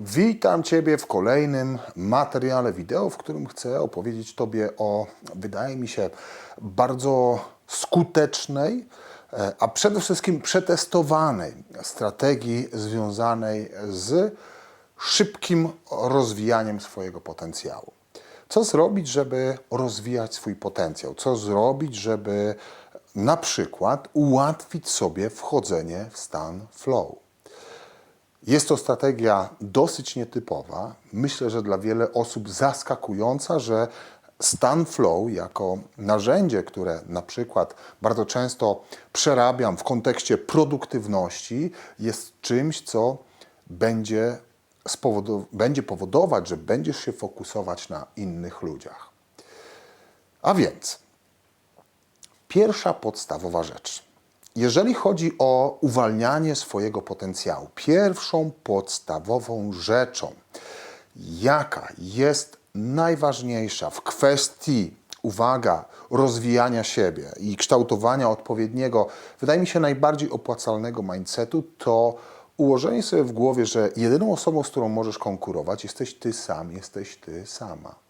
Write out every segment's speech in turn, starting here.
Witam Ciebie w kolejnym materiale wideo, w którym chcę opowiedzieć Tobie o, wydaje mi się, bardzo skutecznej, e, a przede wszystkim przetestowanej strategii związanej z szybkim rozwijaniem swojego potencjału. Co zrobić, żeby rozwijać swój potencjał? Co zrobić, żeby na przykład ułatwić sobie wchodzenie w stan flow? Jest to strategia dosyć nietypowa. Myślę, że dla wiele osób zaskakująca, że stan flow jako narzędzie, które na przykład bardzo często przerabiam w kontekście produktywności, jest czymś, co będzie, będzie powodować, że będziesz się fokusować na innych ludziach. A więc, Pierwsza podstawowa rzecz. Jeżeli chodzi o uwalnianie swojego potencjału, pierwszą podstawową rzeczą, jaka jest najważniejsza w kwestii, uwaga, rozwijania siebie i kształtowania odpowiedniego, wydaje mi się najbardziej opłacalnego mindsetu, to ułożenie sobie w głowie, że jedyną osobą, z którą możesz konkurować, jesteś ty sam, jesteś ty sama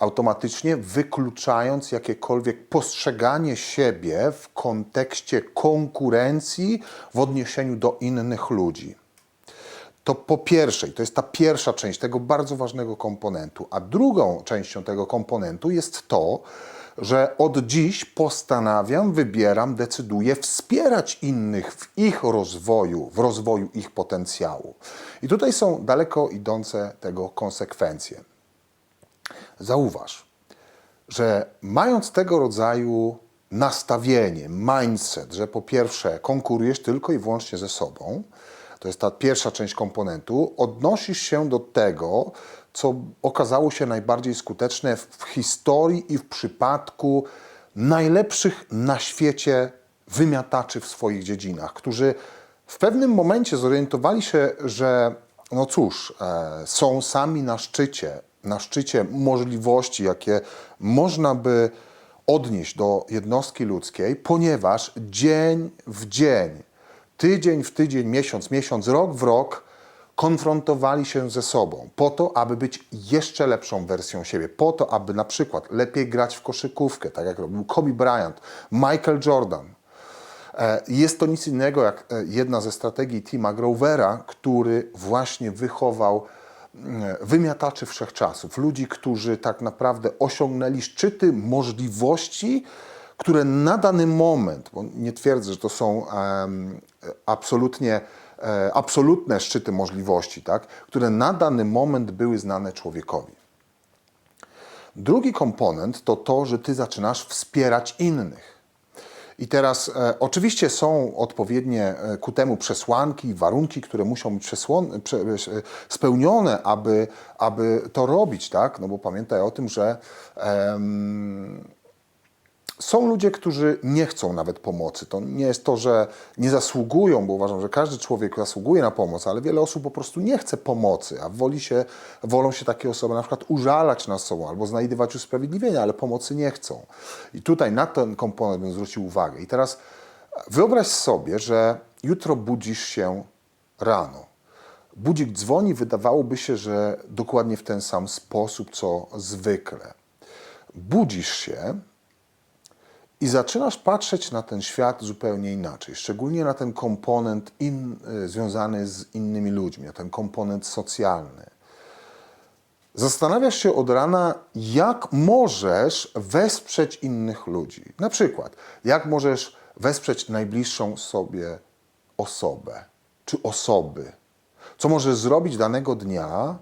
automatycznie wykluczając jakiekolwiek postrzeganie siebie w kontekście konkurencji w odniesieniu do innych ludzi. To po pierwsze, to jest ta pierwsza część tego bardzo ważnego komponentu, a drugą częścią tego komponentu jest to, że od dziś postanawiam, wybieram, decyduję wspierać innych w ich rozwoju, w rozwoju ich potencjału. I tutaj są daleko idące tego konsekwencje. Zauważ, że mając tego rodzaju nastawienie, mindset, że po pierwsze konkurujesz tylko i wyłącznie ze sobą, to jest ta pierwsza część komponentu, odnosisz się do tego, co okazało się najbardziej skuteczne w historii i w przypadku najlepszych na świecie wymiataczy w swoich dziedzinach, którzy w pewnym momencie zorientowali się, że no cóż, e, są sami na szczycie, na szczycie możliwości, jakie można by odnieść do jednostki ludzkiej, ponieważ dzień w dzień, tydzień w tydzień, miesiąc, miesiąc, rok w rok konfrontowali się ze sobą po to, aby być jeszcze lepszą wersją siebie, po to, aby na przykład lepiej grać w koszykówkę, tak jak robił Kobe Bryant, Michael Jordan. E, Jest to nic innego jak e, jedna ze strategii Tima Grovera, który właśnie wychował wymiataczy wszechczasów, ludzi, którzy tak naprawdę osiągnęli szczyty możliwości, które na dany moment, bo nie twierdzę, że to są em, absolutnie, e, absolutne szczyty możliwości, tak, które na dany moment były znane człowiekowi. Drugi komponent to to, że ty zaczynasz wspierać innych. I teraz e, oczywiście są odpowiednie e, ku temu przesłanki, warunki, które muszą być e, spełnione, aby, aby to robić, tak? No bo pamiętaj o tym, że są ludzie, którzy nie chcą nawet pomocy. To nie jest to, że nie zasługują, bo uważam, że każdy człowiek zasługuje na pomoc, ale wiele osób po prostu nie chce pomocy, a woli się, wolą się takie osoby na przykład użalać nad sobą albo znajdywać usprawiedliwienia, ale pomocy nie chcą. I tutaj na ten komponent bym zwrócił uwagę. I teraz wyobraź sobie, że jutro budzisz się rano. Budzik dzwoni, wydawałoby się, że dokładnie w ten sam sposób, co zwykle. Budzisz się, i zaczynasz patrzeć na ten świat zupełnie inaczej, szczególnie na ten komponent in, y, związany z innymi ludźmi, na ten komponent socjalny. Zastanawiasz się od rana, jak możesz wesprzeć innych ludzi. Na przykład, jak możesz wesprzeć najbliższą sobie osobę czy osoby. Co możesz zrobić danego dnia,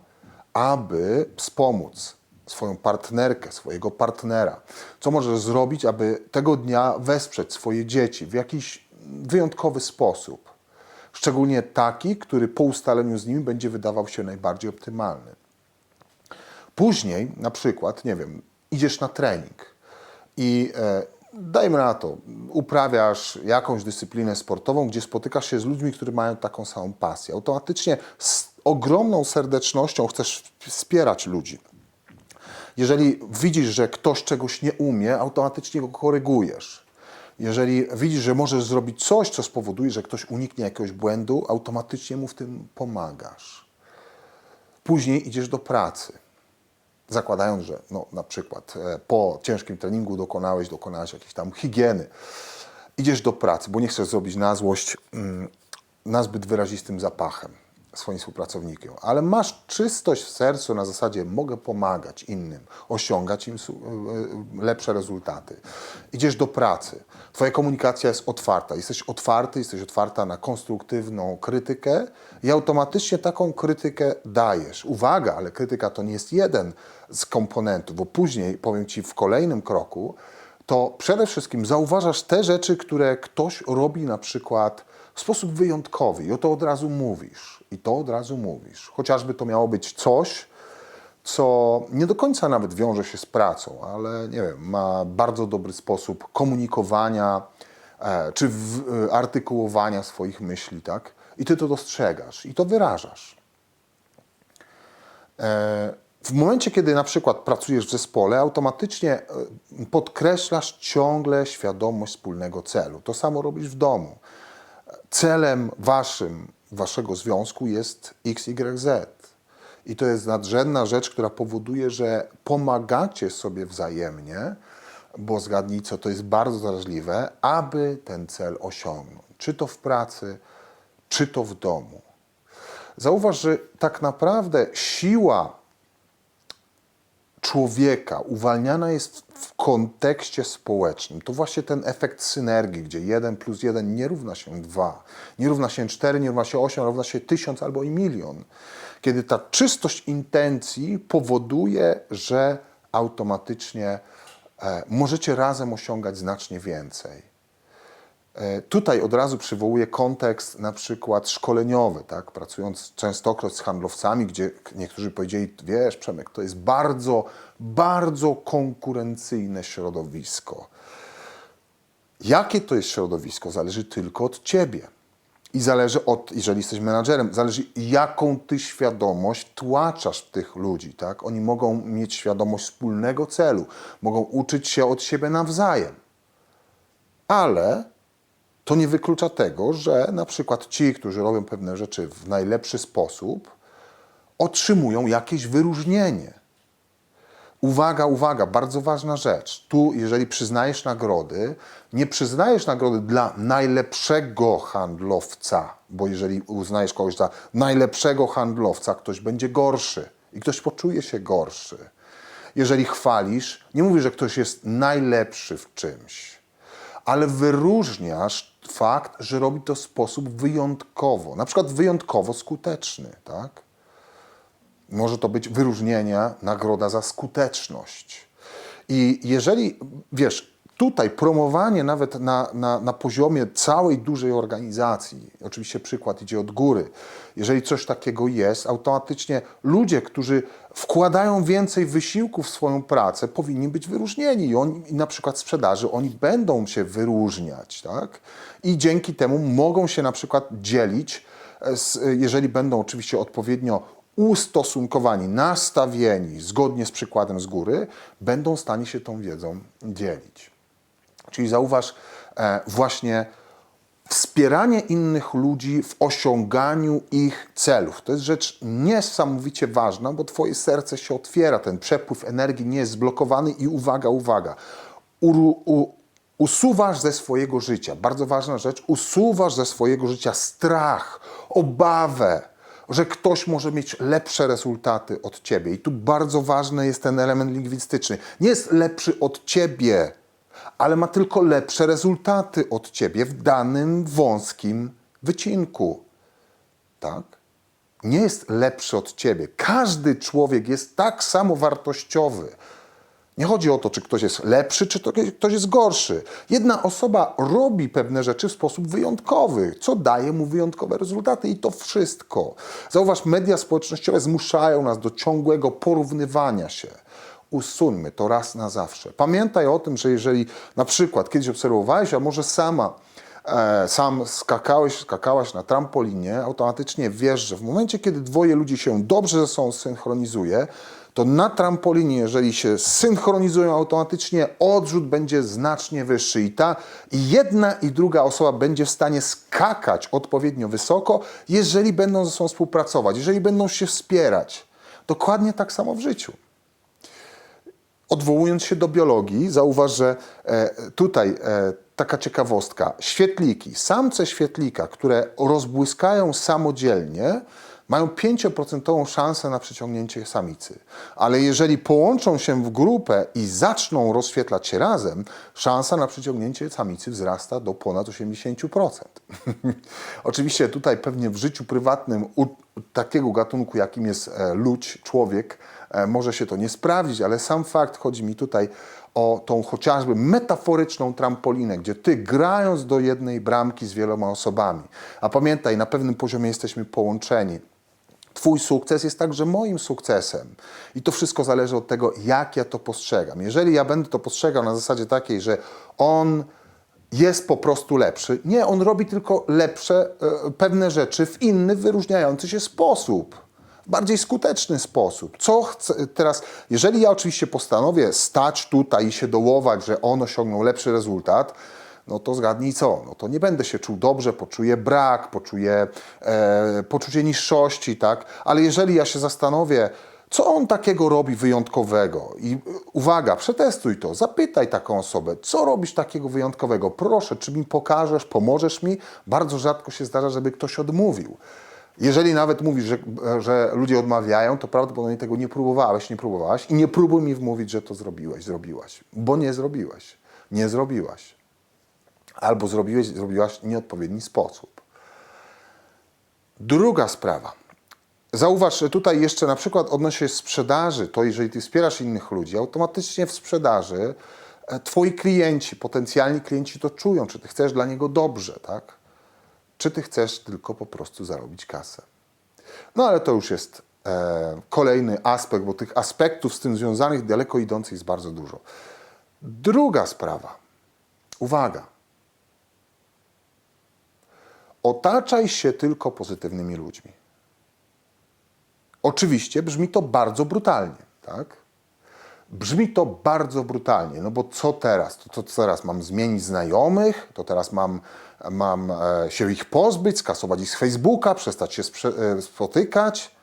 aby wspomóc swoją partnerkę, swojego partnera. Co możesz zrobić, aby tego dnia wesprzeć swoje dzieci w jakiś wyjątkowy sposób. Szczególnie taki, który po ustaleniu z nimi będzie wydawał się najbardziej optymalny. Później, na przykład, nie wiem, idziesz na trening i e, dajmy na to, uprawiasz jakąś dyscyplinę sportową, gdzie spotykasz się z ludźmi, którzy mają taką samą pasję. Automatycznie z ogromną serdecznością chcesz wspierać ludzi. Jeżeli widzisz, że ktoś czegoś nie umie, automatycznie go korygujesz. Jeżeli widzisz, że możesz zrobić coś, co spowoduje, że ktoś uniknie jakiegoś błędu, automatycznie mu w tym pomagasz. Później idziesz do pracy. Zakładając, że no, na przykład e, po ciężkim treningu dokonałeś, dokonałeś jakiejś tam higieny. Idziesz do pracy, bo nie chcesz zrobić na złość mm, nazbyt wyrazistym zapachem swoim współpracownikom, ale masz czystość w sercu na zasadzie mogę pomagać innym, osiągać im e, e, lepsze rezultaty. Idziesz do pracy, twoja komunikacja jest otwarta, jesteś otwarty, jesteś otwarta na konstruktywną krytykę i automatycznie taką krytykę dajesz. Uwaga, ale krytyka to nie jest jeden z komponentów, bo później, powiem Ci w kolejnym kroku, to przede wszystkim zauważasz te rzeczy, które ktoś robi na przykład w sposób wyjątkowy i o to od razu mówisz. I to od razu mówisz. Chociażby to miało być coś, co nie do końca nawet wiąże się z pracą, ale nie wiem, ma bardzo dobry sposób komunikowania e, czy w, e, artykułowania swoich myśli, tak? I ty to dostrzegasz i to wyrażasz. E, W momencie, kiedy na przykład pracujesz w zespole, automatycznie e, podkreślasz ciągle świadomość wspólnego celu. To samo robisz w domu. Celem waszym, waszego związku jest XYZ. I to jest nadrzędna rzecz, która powoduje, że pomagacie sobie wzajemnie, bo zgadnij co, to jest bardzo wrażliwe, aby ten cel osiągnąć. Czy to w pracy, czy to w domu. Zauważ, że tak naprawdę siła człowieka uwalniana jest w- kontekście społecznym. To właśnie ten efekt synergii, gdzie 1 plus 1 nie równa się 2, nie równa się 4, nie równa się 8, równa się 1000 albo i milion. Kiedy ta czystość intencji powoduje, że automatycznie e, możecie razem osiągać znacznie więcej. E, Tutaj od razu przywołuję kontekst na przykład szkoleniowy, tak? pracując częstokroć z handlowcami, gdzie niektórzy powiedzieli, wiesz Przemek, to jest bardzo, bardzo konkurencyjne środowisko. Jakie to jest środowisko, zależy tylko od ciebie. I zależy od, jeżeli jesteś menadżerem, zależy jaką ty świadomość tłaczasz w tych ludzi, tak? Oni mogą mieć świadomość wspólnego celu, mogą uczyć się od siebie nawzajem. Ale to nie wyklucza tego, że na przykład ci, którzy robią pewne rzeczy w najlepszy sposób, otrzymują jakieś wyróżnienie. Uwaga, uwaga, bardzo ważna rzecz. Tu, jeżeli przyznajesz nagrody, nie przyznajesz nagrody dla najlepszego handlowca, bo jeżeli uznajesz kogoś za najlepszego handlowca, ktoś będzie gorszy i ktoś poczuje się gorszy. Jeżeli chwalisz, nie mówisz, że ktoś jest najlepszy w czymś, ale wyróżniasz fakt, że robi to w sposób wyjątkowo, na przykład wyjątkowo skuteczny, tak? Może to być wyróżnienie, nagroda za skuteczność. I jeżeli, wiesz, tutaj promowanie nawet na, na, na poziomie całej dużej organizacji, oczywiście przykład idzie od góry, jeżeli coś takiego jest, automatycznie ludzie, którzy wkładają więcej wysiłku w swoją pracę, powinni być wyróżnieni i, oni, i na przykład sprzedaży oni będą się wyróżniać, tak? I dzięki temu mogą się na przykład dzielić, e, z, jeżeli będą oczywiście odpowiednio ustosunkowani, nastawieni zgodnie z przykładem z góry, będą w stanie się tą wiedzą dzielić. Czyli zauważ e, właśnie wspieranie innych ludzi w osiąganiu ich celów. To jest rzecz niesamowicie ważna, bo Twoje serce się otwiera, ten przepływ energii nie jest zblokowany i uwaga, uwaga, u, usuwasz ze swojego życia, bardzo ważna rzecz, usuwasz ze swojego życia strach, obawę, że ktoś może mieć lepsze rezultaty od ciebie. I tu bardzo ważny jest ten element lingwistyczny. Nie jest lepszy od ciebie, ale ma tylko lepsze rezultaty od ciebie w danym wąskim wycinku. Tak? Nie jest lepszy od ciebie. Każdy człowiek jest tak samo wartościowy. Nie chodzi o to, czy ktoś jest lepszy, czy to ktoś jest gorszy. Jedna osoba robi pewne rzeczy w sposób wyjątkowy, co daje mu wyjątkowe rezultaty i to wszystko. Zauważ, media społecznościowe zmuszają nas do ciągłego porównywania się. Usuńmy to raz na zawsze. Pamiętaj o tym, że jeżeli na przykład kiedyś obserwowałeś, a może sama e, sam skakałeś, skakałaś na trampolinie, automatycznie wiesz, że w momencie, kiedy dwoje ludzi się dobrze ze sobą synchronizuje, to na trampolinie, jeżeli się synchronizują automatycznie, odrzut będzie znacznie wyższy i ta i jedna i druga osoba będzie w stanie skakać odpowiednio wysoko, jeżeli będą ze sobą współpracować, jeżeli będą się wspierać. Dokładnie tak samo w życiu. Odwołując się do biologii, zauważ, że e, tutaj e, taka ciekawostka. Świetliki, samce świetlika, które rozbłyskają samodzielnie, mają 5% szansę na przyciągnięcie samicy. Ale jeżeli połączą się w grupę i zaczną rozświetlać się razem, szansa na przyciągnięcie samicy wzrasta do ponad 80%. Oczywiście tutaj pewnie w życiu prywatnym u takiego gatunku, jakim jest e, ludź, człowiek, może się to nie sprawdzić, ale sam fakt, chodzi mi tutaj o tą chociażby metaforyczną trampolinę, gdzie ty grając do jednej bramki z wieloma osobami, a pamiętaj, na pewnym poziomie jesteśmy połączeni. Twój sukces jest także moim sukcesem. I to wszystko zależy od tego, jak ja to postrzegam. Jeżeli ja będę to postrzegał na zasadzie takiej, że on jest po prostu lepszy, nie, on robi tylko lepsze e, pewne rzeczy w inny, wyróżniający się sposób. Bardziej skuteczny sposób. Co chcę teraz, jeżeli ja oczywiście postanowię stać tutaj i się dołować, że on osiągnął lepszy rezultat, no to zgadnij co, no to nie będę się czuł dobrze, poczuję brak, poczuję e, poczucie niższości, tak? Ale jeżeli ja się zastanowię, co on takiego robi wyjątkowego? I e, uwaga, przetestuj to, zapytaj taką osobę, co robisz takiego wyjątkowego? Proszę, czy mi pokażesz, pomożesz mi? Bardzo rzadko się zdarza, żeby ktoś odmówił. Jeżeli nawet mówisz, że, że ludzie odmawiają, to prawdopodobnie tego nie próbowałeś, nie próbowałaś i nie próbuj mi wmówić, że to zrobiłeś, zrobiłaś, bo nie zrobiłeś, nie zrobiłaś. Albo zrobiłeś, zrobiłaś w nieodpowiedni sposób. Druga sprawa. Zauważ, że tutaj jeszcze na przykład odnośnie sprzedaży, to jeżeli ty wspierasz innych ludzi, automatycznie w sprzedaży e, twoi klienci, potencjalni klienci to czują, czy ty chcesz dla niego dobrze, tak? Czy ty chcesz tylko po prostu zarobić kasę. No ale to już jest e, kolejny aspekt, bo tych aspektów z tym związanych daleko idących jest bardzo dużo. Druga sprawa. Uwaga. Otaczaj się tylko pozytywnymi ludźmi. Oczywiście brzmi to bardzo brutalnie, tak? Brzmi to bardzo brutalnie, no bo co teraz? To, to teraz mam zmienić znajomych? To teraz mam, mam e, się ich pozbyć, skasować ich z Facebooka, przestać się e, spotykać?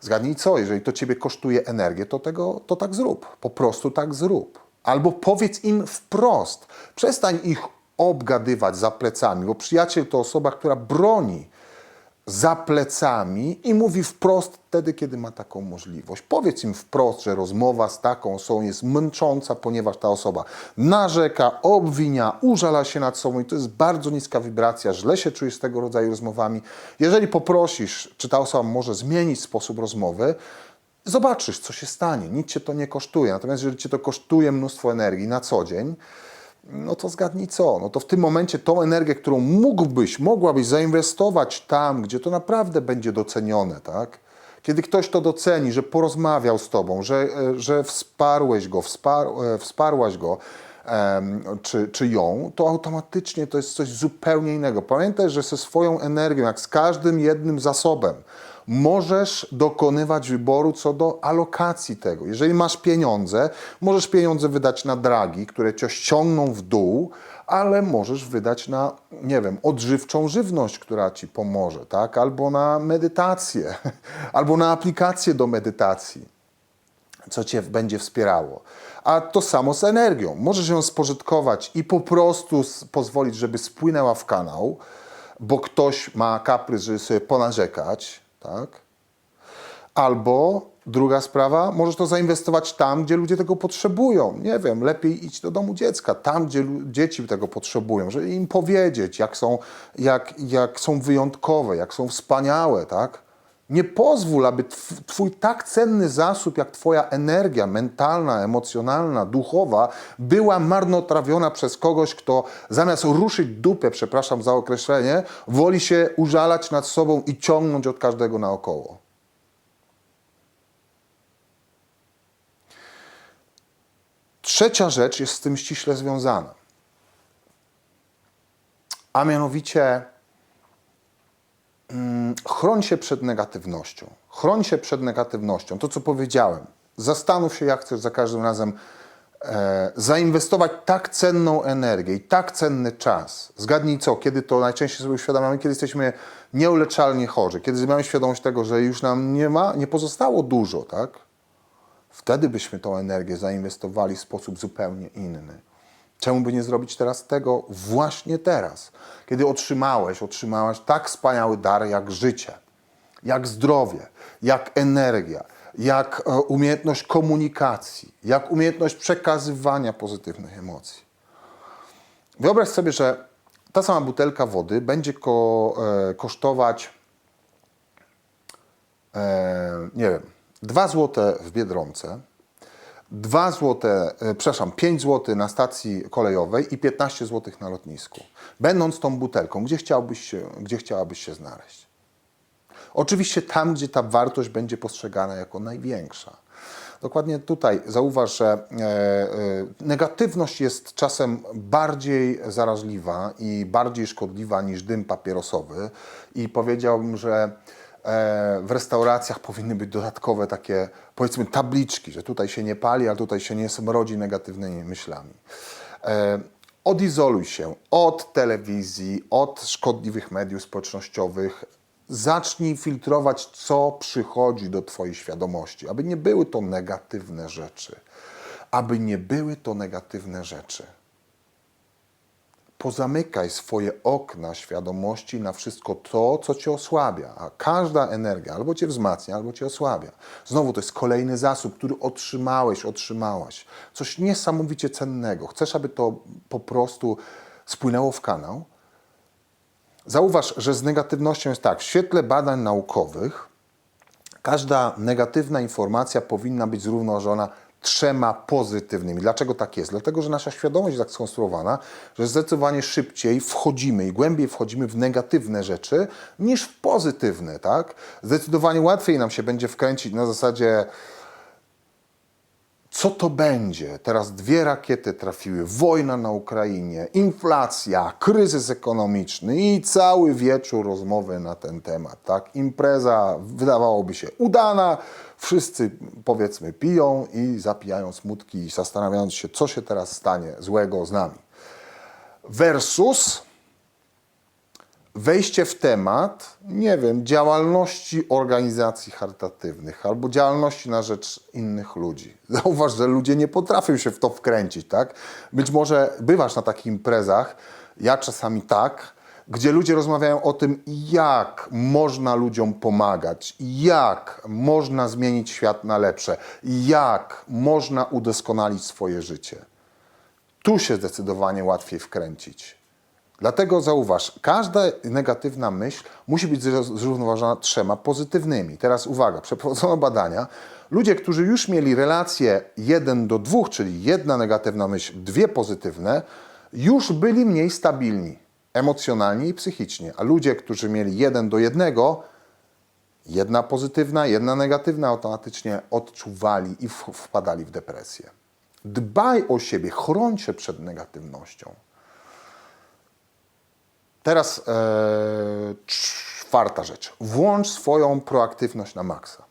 Zgadnij co, jeżeli to ciebie kosztuje energię, to tego to tak zrób. Po prostu tak zrób. Albo powiedz im wprost. Przestań ich obgadywać za plecami, bo przyjaciel to osoba, która broni za plecami i mówi wprost wtedy, kiedy ma taką możliwość. Powiedz im wprost, że rozmowa z taką osobą jest męcząca, ponieważ ta osoba narzeka, obwinia, użala się nad sobą i to jest bardzo niska wibracja, źle się czujesz z tego rodzaju rozmowami. Jeżeli poprosisz, czy ta osoba może zmienić sposób rozmowy, zobaczysz, co się stanie. Nic cię to nie kosztuje. Natomiast jeżeli cię to kosztuje mnóstwo energii na co dzień, no to zgadnij co? No to w tym momencie tą energię, którą mógłbyś, mogłabyś zainwestować tam, gdzie to naprawdę będzie docenione, tak? Kiedy ktoś to doceni, że porozmawiał z tobą, że, e, że wsparłeś go, wspar, e, wsparłaś go, czy, czy ją, to automatycznie to jest coś zupełnie innego. Pamiętaj, że ze swoją energią, jak z każdym jednym zasobem, możesz dokonywać wyboru co do alokacji tego. Jeżeli masz pieniądze, możesz pieniądze wydać na dragi, które cię ściągną w dół, ale możesz wydać na, nie wiem, odżywczą żywność, która ci pomoże, tak? Albo na medytację, albo na aplikację do medytacji co cię będzie wspierało. A to samo z energią. Możesz ją spożytkować i po prostu pozwolić, żeby spłynęła w kanał, bo ktoś ma kaprys, żeby sobie ponarzekać, tak? Albo druga sprawa, możesz to zainwestować tam, gdzie ludzie tego potrzebują. Nie wiem, lepiej idź do domu dziecka, tam, gdzie dzieci tego potrzebują, żeby im powiedzieć, jak są, jak, jak są wyjątkowe, jak są wspaniałe, tak? Nie pozwól, aby tw- twój tak cenny zasób, jak twoja energia mentalna, emocjonalna, duchowa, była marnotrawiona przez kogoś, kto zamiast ruszyć dupę, przepraszam za określenie, woli się użalać nad sobą i ciągnąć od każdego naokoło. Trzecia rzecz jest z tym ściśle związana. A mianowicie chroń się przed negatywnością. Chroń się przed negatywnością. To, co powiedziałem. Zastanów się, jak chcesz za każdym razem e, zainwestować tak cenną energię i tak cenny czas. Zgadnij co, kiedy to najczęściej sobie uświadamiamy, kiedy jesteśmy nieuleczalnie chorzy, kiedy mamy świadomość tego, że już nam nie ma, nie pozostało dużo, tak? Wtedy byśmy tą energię zainwestowali w sposób zupełnie inny. Czemu by nie zrobić teraz tego właśnie teraz, kiedy otrzymałeś, otrzymałaś tak wspaniały dar jak życie, jak zdrowie, jak energia, jak e, umiejętność komunikacji, jak umiejętność przekazywania pozytywnych emocji. Wyobraź sobie, że ta sama butelka wody będzie ko, e, kosztować, e, nie wiem, 2 zł w Biedronce, 2 zł, e, przepraszam, 5 zł na stacji kolejowej i 15 zł na lotnisku. Będąc tą butelką, gdzie, chciałbyś się, gdzie chciałabyś się znaleźć? Oczywiście tam, gdzie ta wartość będzie postrzegana jako największa. Dokładnie tutaj zauważ, że e, e, negatywność jest czasem bardziej zaraźliwa i bardziej szkodliwa niż dym papierosowy. I powiedziałbym, że w restauracjach powinny być dodatkowe takie, powiedzmy, tabliczki, że tutaj się nie pali, a tutaj się nie smrodzi negatywnymi myślami. E, Odizoluj się od telewizji, od szkodliwych mediów społecznościowych. Zacznij filtrować, co przychodzi do Twojej świadomości, aby nie były to negatywne rzeczy. Aby nie były to negatywne rzeczy. Pozamykaj swoje okna świadomości na wszystko to, co cię osłabia. A każda energia albo cię wzmacnia, albo cię osłabia. Znowu to jest kolejny zasób, który otrzymałeś, otrzymałaś. Coś niesamowicie cennego. Chcesz, aby to po prostu spłynęło w kanał? Zauważ, że z negatywnością jest tak. W świetle badań naukowych każda negatywna informacja powinna być zrównoważona trzema pozytywnymi. Dlaczego tak jest? Dlatego, że nasza świadomość jest tak skonstruowana, że zdecydowanie szybciej wchodzimy i głębiej wchodzimy w negatywne rzeczy niż w pozytywne, tak? Zdecydowanie łatwiej nam się będzie wkręcić na zasadzie co to będzie? Teraz dwie rakiety trafiły, wojna na Ukrainie, inflacja, kryzys ekonomiczny i cały wieczór rozmowy na ten temat. Tak? Impreza wydawałoby się udana, wszyscy powiedzmy piją i zapijają smutki, zastanawiając się, co się teraz stanie złego z nami. Versus wejście w temat, nie wiem, działalności organizacji charytatywnych albo działalności na rzecz innych ludzi. Zauważ, że ludzie nie potrafią się w to wkręcić, tak? Być może bywasz na takich imprezach, ja czasami tak, gdzie ludzie rozmawiają o tym, jak można ludziom pomagać, jak można zmienić świat na lepsze, jak można udoskonalić swoje życie. Tu się zdecydowanie łatwiej wkręcić. Dlatego zauważ, każda negatywna myśl musi być zró- zrównoważona trzema pozytywnymi. Teraz uwaga, przeprowadzono badania. Ludzie, którzy już mieli relację 1 do 2, czyli jedna negatywna myśl, dwie pozytywne, już byli mniej stabilni emocjonalnie i psychicznie. A ludzie, którzy mieli 1 do 1, jedna pozytywna, jedna negatywna, automatycznie odczuwali i wpadali w depresję. Dbaj o siebie, chroń się przed negatywnością. Teraz e, czwarta rzecz. Włącz swoją proaktywność na maksa.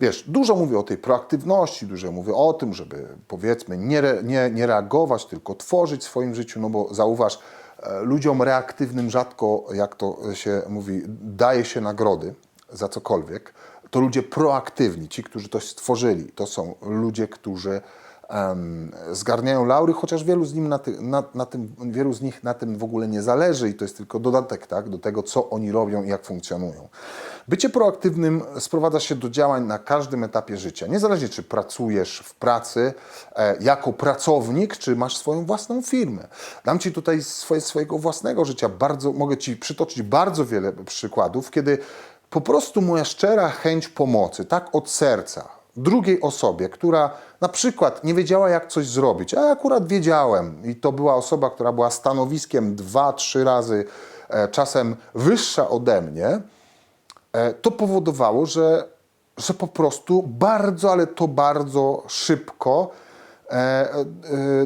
Wiesz, dużo mówię o tej proaktywności, dużo mówię o tym, żeby powiedzmy nie, re, nie, nie reagować, tylko tworzyć w swoim życiu, no bo zauważ, e, ludziom reaktywnym rzadko, jak to się mówi, daje się nagrody za cokolwiek. To ludzie proaktywni, ci, którzy coś stworzyli, to są ludzie, którzy zgarniają laury, chociaż wielu z, nim na, ty, na, na tym, wielu z nich na tym w ogóle nie zależy i to jest tylko dodatek tak, do tego, co oni robią i jak funkcjonują. Bycie proaktywnym sprowadza się do działań na każdym etapie życia. Niezależnie, czy pracujesz w pracy e, jako pracownik, czy masz swoją własną firmę. Dam Ci tutaj swoje, swojego własnego życia. Bardzo, mogę Ci przytoczyć bardzo wiele przykładów, kiedy po prostu moja szczera chęć pomocy, tak od serca, drugiej osobie, która na przykład nie wiedziała, jak coś zrobić, a ja akurat wiedziałem i to była osoba, która była stanowiskiem dwa, trzy razy e, czasem wyższa ode mnie, e, to powodowało, że, że po prostu bardzo, ale to bardzo szybko e,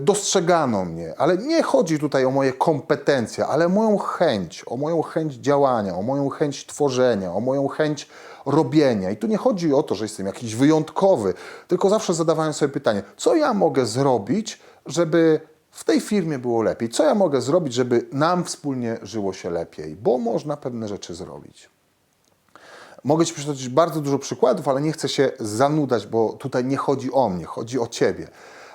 dostrzegano mnie. Ale nie chodzi tutaj o moje kompetencje, ale o moją chęć, o moją chęć działania, o moją chęć tworzenia, o moją chęć robienia. I tu nie chodzi o to, że jestem jakiś wyjątkowy, tylko zawsze zadawałem sobie pytanie, co ja mogę zrobić, żeby w tej firmie było lepiej? Co ja mogę zrobić, żeby nam wspólnie żyło się lepiej? Bo można pewne rzeczy zrobić. Mogę Ci przytoczyć bardzo dużo przykładów, ale nie chcę się zanudać, bo tutaj nie chodzi o mnie, chodzi o Ciebie.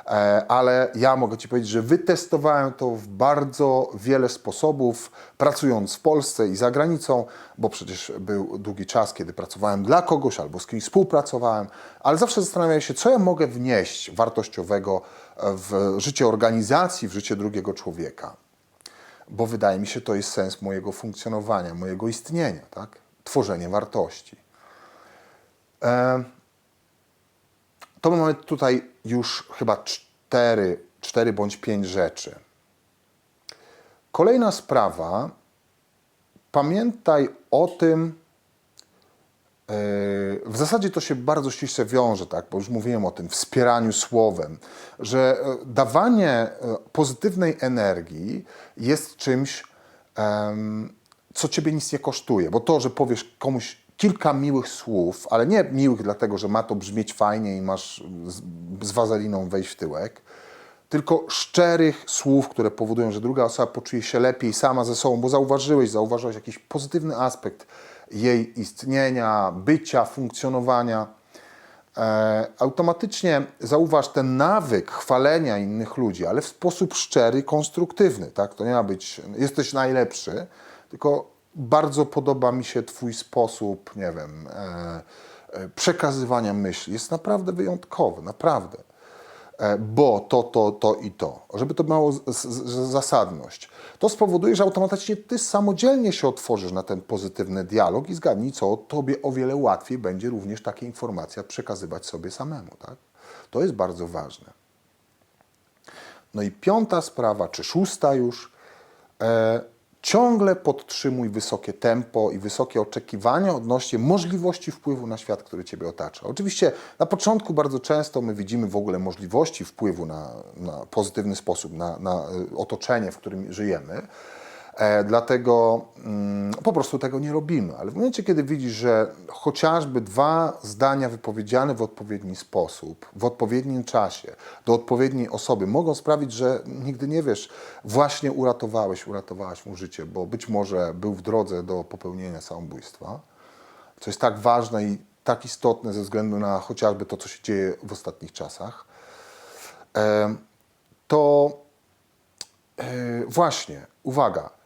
E, Ale ja mogę Ci powiedzieć, że wytestowałem to w bardzo wiele sposobów, pracując w Polsce i za granicą, bo przecież był długi czas, kiedy pracowałem dla kogoś albo z kimś współpracowałem, ale zawsze zastanawiałem się, co ja mogę wnieść wartościowego w życie organizacji, w życie drugiego człowieka bo wydaje mi się, to jest sens mojego funkcjonowania, mojego istnienia, tak? Tworzenie wartości. E, to mamy tutaj już chyba cztery, cztery bądź pięć rzeczy. Kolejna sprawa. Pamiętaj o tym, e, w zasadzie to się bardzo ściśle wiąże, tak, bo już mówiłem o tym wspieraniu słowem, że e, dawanie e, pozytywnej energii jest czymś, co ciebie nic nie kosztuje, bo to, że powiesz komuś kilka miłych słów, ale nie miłych dlatego, że ma to brzmieć fajnie i masz z, z wazeliną wejść w tyłek, tylko szczerych słów, które powodują, że druga osoba poczuje się lepiej sama ze sobą, bo zauważyłeś, zauważyłeś jakiś pozytywny aspekt jej istnienia, bycia, funkcjonowania. E, automatycznie zauważ ten nawyk chwalenia innych ludzi, ale w sposób szczery, konstruktywny. Tak? To nie ma być, jesteś najlepszy, tylko bardzo podoba mi się Twój sposób, nie wiem, e, e, przekazywania myśli. Jest naprawdę wyjątkowy, naprawdę e, bo to, to, to i to, żeby to miało zasadność. To spowoduje, że automatycznie ty samodzielnie się otworzysz na ten pozytywny dialog i zgadnij, co tobie o wiele łatwiej będzie również takie informacje przekazywać sobie samemu. Tak? To jest bardzo ważne. No i piąta sprawa, czy szósta już, e, ciągle podtrzymuj wysokie tempo i wysokie oczekiwania odnośnie możliwości wpływu na świat, który Ciebie otacza. Oczywiście na początku bardzo często my widzimy w ogóle możliwości wpływu na, na pozytywny sposób na, na y, otoczenie, w którym żyjemy. E, dlatego mm, po prostu tego nie robimy. Ale w momencie, kiedy widzisz, że chociażby dwa zdania wypowiedziane w odpowiedni sposób, w odpowiednim czasie, do odpowiedniej osoby mogą sprawić, że nigdy nie wiesz, właśnie uratowałeś, uratowałaś mu życie, bo być może był w drodze do popełnienia samobójstwa, co jest tak ważne i tak istotne ze względu na chociażby to, co się dzieje w ostatnich czasach, e, to e, właśnie, uwaga,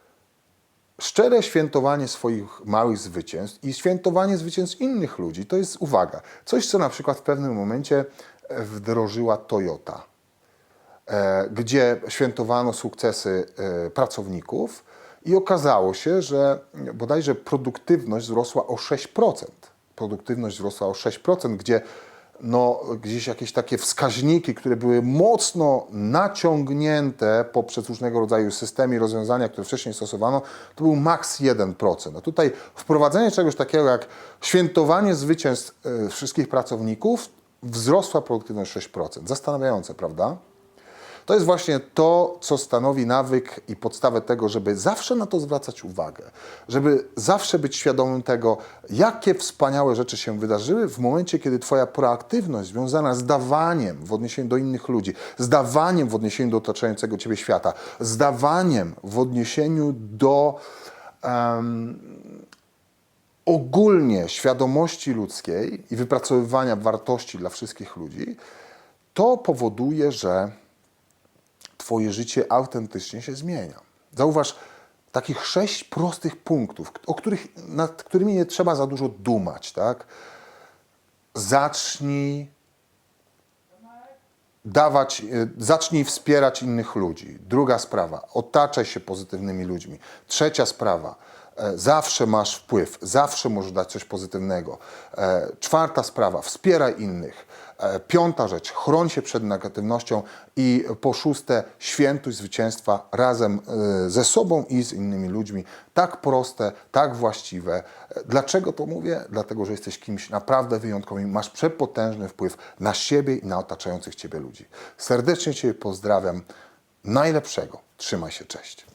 szczere świętowanie swoich małych zwycięstw i świętowanie zwycięstw innych ludzi to jest, uwaga, coś, co na przykład w pewnym momencie e, wdrożyła Toyota, e, gdzie świętowano sukcesy e, pracowników i okazało się, że bodajże produktywność wzrosła o 6%. Produktywność wzrosła o 6%, gdzie no, gdzieś jakieś takie wskaźniki, które były mocno naciągnięte poprzez różnego rodzaju systemy i rozwiązania, które wcześniej stosowano, to był maks 1%. A tutaj wprowadzenie czegoś takiego jak świętowanie zwycięstw e, wszystkich pracowników wzrosła produktywność 6%. Zastanawiające, prawda? To jest właśnie to, co stanowi nawyk i podstawę tego, żeby zawsze na to zwracać uwagę, żeby zawsze być świadomym tego, jakie wspaniałe rzeczy się wydarzyły w momencie, kiedy Twoja proaktywność związana z dawaniem w odniesieniu do innych ludzi, z dawaniem w odniesieniu do otaczającego Ciebie świata, z dawaniem w odniesieniu do em, ogólnie świadomości ludzkiej i wypracowywania wartości dla wszystkich ludzi, to powoduje, że Twoje życie autentycznie się zmienia. Zauważ takich sześć prostych punktów, o których, nad którymi nie trzeba za dużo dumać, tak? Zacznij dawać, e, zacznij wspierać innych ludzi. Druga sprawa, otaczaj się pozytywnymi ludźmi. Trzecia sprawa, e, zawsze masz wpływ, zawsze możesz dać coś pozytywnego. E, Czwarta sprawa, wspieraj innych. E, Piąta rzecz, chroń się przed negatywnością i po szóste, świętuj zwycięstwa razem e, ze sobą i z innymi ludźmi. Tak proste, tak właściwe. E, Dlaczego to mówię? Dlatego, że jesteś kimś naprawdę wyjątkowym, masz przepotężny wpływ na siebie i na otaczających Ciebie ludzi. Serdecznie Cię pozdrawiam. Najlepszego. Trzymaj się, cześć.